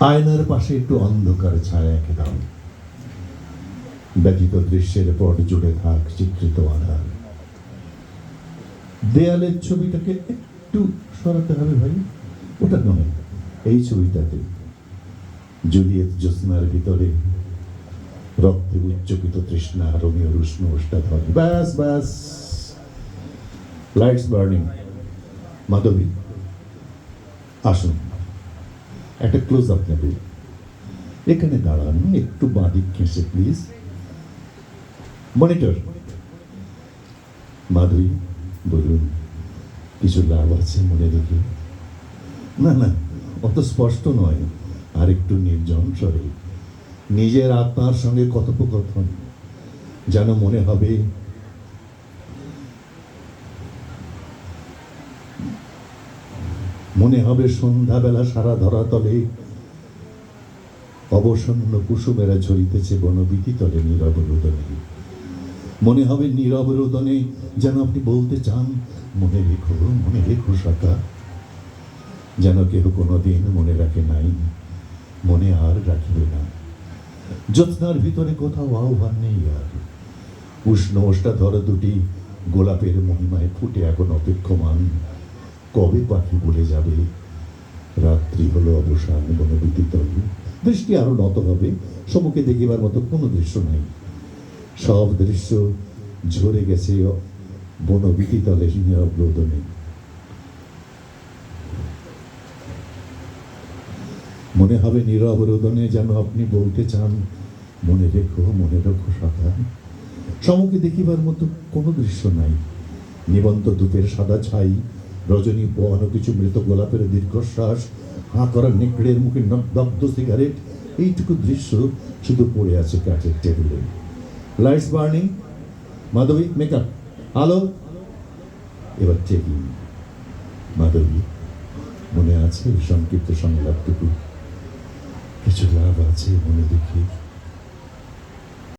আয়নার পাশে একটু অন্ধকার ছায়া এঁকে দাও ব্যতীত দৃশ্যের পট জুড়ে থাক চিত্রিত আধার। দেয়ালের ছবিটাকে একটু সরাতে হবে ভাই, ওটা নয়, এই ছবিটাতে। জুলিয়েত জ্যোৎস্নার ভিতরে রক্তে উচ্চকিত তৃষ্ণা, রোমিও উষ্ণ উষ্টাধর ব্যাস ব্যাস। লাইটস বার্নিং মাধবী, আসুন। একটা ক্লোজ আপ নেবে। এখানে দাঁড়ান, একটু বাঁদিক ঘেঁষে প্লিজ মনিটর মাধুরী, বলুন, কিছু লাভ আছে মনে রেখে? না না, অত স্পষ্ট নয়। আর একটু নির্জন স্বরে। নিজের আত্মার সঙ্গে কথোপকথন। যেন মনে হবে মনে হবে সন্ধ্যাবেলা সারা ধরাতলে। অবসন্ন কুসুমেরা ঝরিতেছে বনবিতি তলে নীরব রোদনে। মনে হবে নীরব রোদনে যেন আপনি বলতে চান, মনে রেখো মনে রেখো সকা যেন কেহ কোনোদিন মনে রাখে নাই, মনে আর রাখিবে না। যত্নার ভিতরে কোথাও আহ্বান নেই আর। উষ্ণ ওষ্ঠাধর দুটি গোলাপের মহিমায় ফুটে এখন অপেক্ষমান। কবে পাখি বলে যাবে? রাত্রি হলো অবসান বনবিদিতল দৃষ্টি আরও নত হবে। সমুখে দেখিবার মতো কোনো দৃশ্য নাই। সব দৃশ্য ঝরে গেছে বনবিদিতলে নীরব রোদনে মনে হবে নীরব রোদনে যেন আপনি বলতে চান, মনে রেখো মনে রেখো সখা সমুখে দেখিবার মতো কোনো দৃশ্য নাই। নিবন্ত ধূপের সাদা ছাই রজনী পোয়ানো কিছু মৃত গোলাপের দীর্ঘশ্বাস হাঁ করা নেকড়ের মুখে দগ্ধ সিগারেট, এইটুকু দৃশ্য শুধু পড়ে আছে কাঠের টেবিলে। লাইটস বার্নিং মাধবী মেকআপ আলো। এবার চেকিং মাধবী, মনে আছে সংক্ষিপ্ত সংলাপটুকু? কিছু লাভ আছে মনে দেখি?